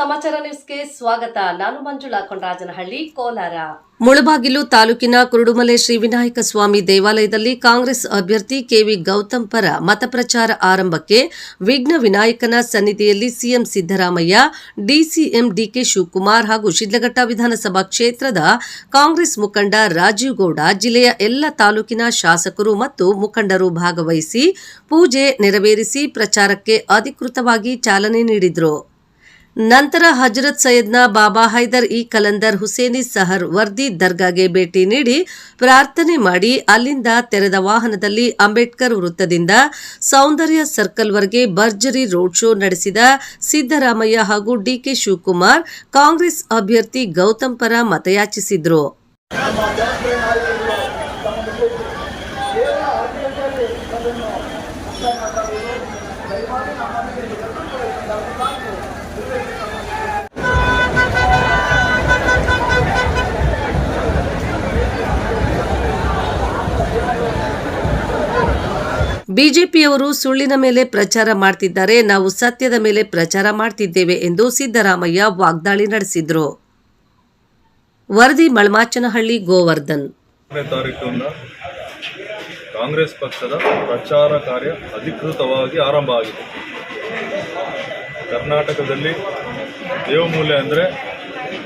ಸಮಾಚಾರ ನ್ಯೂಸ್ಗೆ ಸ್ವಾಗತ. ನಾನು ಮಂಜುಳಾ ಕೊಂಡರಾಜನಹಳ್ಳಿ, ಕೋಲಾರ. ಮುಳಬಾಗಿಲು ತಾಲೂಕಿನ ಕುರುಡುಮಲೆ ಶ್ರೀ ವಿನಾಯಕ ಸ್ವಾಮಿ ದೇವಾಲಯದಲ್ಲಿ ಕಾಂಗ್ರೆಸ್ ಅಭ್ಯರ್ಥಿ ಕೆವಿ ಗೌತಮ್ ಪರ ಮತಪ್ರಚಾರ ಆರಂಭಕ್ಕೆ ವಿಘ್ನ ವಿನಾಯಕನ ಸನ್ನಿಧಿಯಲ್ಲಿ ಸಿಎಂ ಸಿದ್ದರಾಮಯ್ಯ, ಡಿಸಿಎಂ ಡಿಕೆ ಶಿವಕುಮಾರ್ ಹಾಗೂ ಶಿಡ್ಲಘಟ್ಟ ವಿಧಾನಸಭಾ ಕ್ಷೇತ್ರದ ಕಾಂಗ್ರೆಸ್ ಮುಖಂಡ ರಾಜೀವ್ ಗೌಡ, ಜಿಲ್ಲೆಯ ಎಲ್ಲ ತಾಲೂಕಿನ ಶಾಸಕರು ಮತ್ತು ಮುಖಂಡರು ಭಾಗವಹಿಸಿ ಪೂಜೆ ನೆರವೇರಿಸಿ ಪ್ರಚಾರಕ್ಕೆ ಅಧಿಕೃತವಾಗಿ ಚಾಲನೆ ನೀಡಿದರು. ನಂತರ ಹಜರತ್ ಸೈಯದ್ನ ಬಾಬಾ ಹೈದರ್ ಇ ಕಲಂದರ್ ಹುಸೇನಿ ಸಹರ್ ವರ್ದಿ ದರ್ಗಾಗೆ ಭೇಟಿ ನೀಡಿ ಪ್ರಾರ್ಥನೆ ಮಾಡಿ ಅಲ್ಲಿಂದ ತೆರೆದ ವಾಹನದಲ್ಲಿ ಅಂಬೇಡ್ಕರ್ ವೃತ್ತದಿಂದ ಸೌಂದರ್ಯ ಸರ್ಕಲ್ವರೆಗೆ ಭರ್ಜರಿ ರೋಡ್ ಶೋ ನಡೆಸಿದ ಸಿದ್ದರಾಮಯ್ಯ ಹಾಗೂ ಡಿಕೆ ಶಿವಕುಮಾರ್ ಕಾಂಗ್ರೆಸ್ ಅಭ್ಯರ್ಥಿ ಗೌತಮ್ ಪರ ಮತಯಾಚಿಸಿದ್ರು. ಬಿಜೆಪಿಯವರು ಸುಳ್ಳಿನ ಮೇಲೆ ಪ್ರಚಾರ ಮಾಡ್ತಿದ್ದಾರೆ. ನಾವು ಸತ್ಯದ ಮೇಲೆ ಪ್ರಚಾರ ಮಾಡ್ತಿದ್ದೇವೆ ಎಂದು ಸಿದ್ದರಾಮಯ್ಯ ವಾಗ್ದಾಳಿ ನಡೆಸಿದ್ರು. ವರದಿ ಮಳಮಾಚನಹಳ್ಳಿ ಗೋವರ್ಧನ್. ಕಾಂಗ್ರೆಸ್ ಪಕ್ಷದ ಪ್ರಚಾರ ಕಾರ್ಯ ಅಧಿಕೃತವಾಗಿ ಆರಂಭ ಆಗಿದೆ. ಕರ್ನಾಟಕದಲ್ಲಿ ದೇವಮೂಲೆ ಅಂದರೆ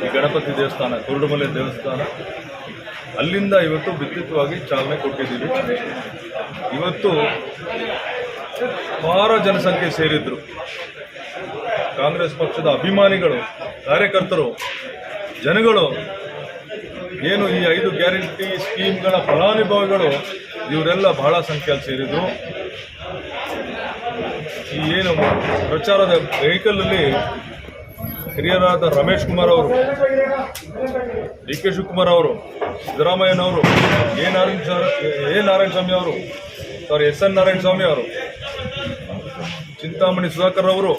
ಈ ಗಣಪತಿ ದೇವಸ್ಥಾನ, ಕುರುಡುಮಲೆ ದೇವಸ್ಥಾನ. ಅಲ್ಲಿಂದ ಇವತ್ತು ವಿದ್ಯುತ್ವಾಗಿ ಚಾಲನೆ ಕೊಟ್ಟಿದ್ದೀವಿ. ಇವತ್ತು ಅಪಾರ ಜನಸಂಖ್ಯೆ ಸೇರಿದ್ರು. ಕಾಂಗ್ರೆಸ್ ಪಕ್ಷದ ಅಭಿಮಾನಿಗಳು, ಕಾರ್ಯಕರ್ತರು, ಜನಗಳು, ಏನು ಈ ಐದು ಗ್ಯಾರಂಟಿ ಸ್ಕೀಮ್ಗಳ ಫಲಾನುಭವಿಗಳು, ಇವರೆಲ್ಲ ಬಹಳ ಸಂಖ್ಯೆಯಲ್ಲಿ ಸೇರಿದ್ರು. ಏನು ಪ್ರಚಾರದ ವೆಹಿಕಲಲ್ಲಿ ಹಿರಿಯರಾದ ರಮೇಶ್ ಕುಮಾರ್ ಅವರು, ಡಿ ಕೆ ಶಿವಕುಮಾರ್ ಅವರು ಸಿದ್ದರಾಮಯ್ಯನವರು ಎ ನಾರಾಯಣ ಎ ನಾರಾಯಣ ಸ್ವಾಮಿ ಅವರು sorry S N Narayana Swamy ಅವರು, ಚಿಂತಾಮಣಿ ಸುಧಾಕರ್ ಅವರು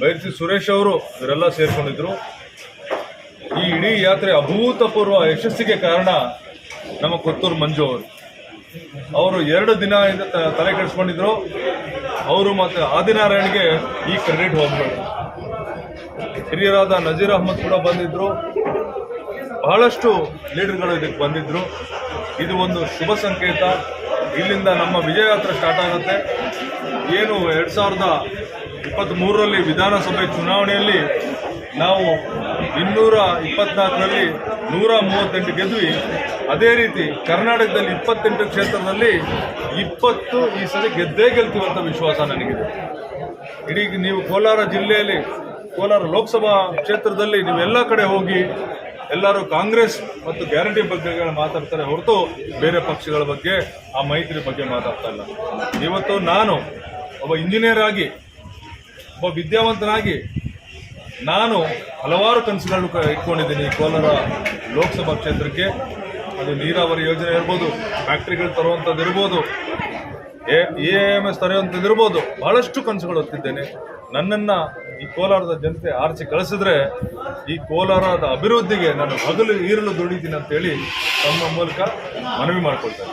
ಬೈರ್ಸಿ ಸುರೇಶ್ ಅವರು, ಇವರೆಲ್ಲ ಸೇರಿಕೊಂಡಿದ್ರು. ಈ ಇಡೀ ಯಾತ್ರೆ ಅಭೂತಪೂರ್ವ ಯಶಸ್ಸಿಗೆ ಕಾರಣ ನಮ್ಮ ಕೊತ್ತೂರು ಮಂಜು ಅವರು. ಅವರು ಎರಡು ದಿನ ತಲೆ ಕೆಡಿಸ್ಕೊಂಡಿದ್ರು. ಅವರು ಮತ್ತು ಆದಿನಾರಾಯಣ್ಗೆ ಈ ಕ್ರೆಡಿಟ್ ಹೋಗ್ಬೇಕು ಹಿರಿಯರಾದ ನಜೀರ್ ಅಹಮದ್ ಕೂಡ ಬಂದಿದ್ರು. ಬಹಳಷ್ಟು ಲೀಡರ್ಗಳು ಇದಕ್ಕೆ ಬಂದಿದ್ರು. ಇದು ಒಂದು ಶುಭ ಸಂಕೇತ. ಇಲ್ಲಿಂದ ನಮ್ಮ ವಿಜಯ ಯಾತ್ರೆ ಸ್ಟಾರ್ಟ್ ಆಗುತ್ತೆ. ಏನು ಎರಡು ಸಾವಿರದ ಇಪ್ಪತ್ತ್ಮೂರರಲ್ಲಿ ವಿಧಾನಸಭೆ ಚುನಾವಣೆಯಲ್ಲಿ ನಾವು ಇನ್ನೂರ ಇಪ್ಪತ್ನಾಲ್ಕರಲ್ಲಿ ನೂರ ಮೂವತ್ತೆಂಟು ಗೆದ್ವಿ. ಅದೇ ರೀತಿ ಕರ್ನಾಟಕದಲ್ಲಿ ಇಪ್ಪತ್ತೆಂಟು ಕ್ಷೇತ್ರದಲ್ಲಿ ಇಪ್ಪತ್ತು ಈ ಸಲ ಗೆದ್ದೇ ಅಂತ ವಿಶ್ವಾಸ ನನಗಿದೆ. ಇಡೀ ನೀವು ಕೋಲಾರ ಜಿಲ್ಲೆಯಲ್ಲಿ, ಕೋಲಾರ ಲೋಕಸಭಾ ಕ್ಷೇತ್ರದಲ್ಲಿ ನೀವೆಲ್ಲ ಕಡೆ ಹೋಗಿ ಎಲ್ಲರೂ ಕಾಂಗ್ರೆಸ್ ಮತ್ತು ಗ್ಯಾರಂಟಿ ಬಗ್ಗೆ ಮಾತಾಡ್ತಾರೆ ಹೊರತು ಬೇರೆ ಪಕ್ಷಗಳ ಬಗ್ಗೆ, ಆ ಮೈತ್ರಿ ಬಗ್ಗೆ ಮಾತಾಡ್ತಾ ಇಲ್ಲ. ಇವತ್ತು ನಾನು ಒಬ್ಬ ಇಂಜಿನಿಯರ್ ಆಗಿ, ಒಬ್ಬ ವಿದ್ಯಾವಂತನಾಗಿ ನಾನು ಹಲವಾರು ಕನಸುಗಳನ್ನು ಇಟ್ಕೊಂಡಿದ್ದೀನಿ ಕೋಲಾರ ಲೋಕಸಭಾ ಕ್ಷೇತ್ರಕ್ಕೆ. ಅದು ನೀರಾವರಿ ಯೋಜನೆ ಇರ್ಬೋದು ಫ್ಯಾಕ್ಟ್ರಿಗಳು ತರುವಂಥದ್ದು ಇರ್ಬೋದು, ಎ ಎಂ ಎಸ್ ತರೆಯುವಂಥದ್ದು ಇರ್ಬೋದು, ಬಹಳಷ್ಟು ಕನಸುಗಳು ಹೊತ್ತಿದ್ದೇನೆ. ನನ್ನನ್ನು ಈ ಕೋಲಾರದ ಜನತೆ ಆರಿಸಿ ಕಳಿಸಿದ್ರೆ ಈ ಕೋಲಾರದ ಅಭಿವೃದ್ಧಿಗೆ ನಾನು ಹಗಲು ಈರಲು ದುಡಿತೀನಿ ಅಂತೇಳಿ ತಮ್ಮ ಮೂಲಕ ಮನವಿ ಮಾಡ್ಕೊಳ್ತೇನೆ.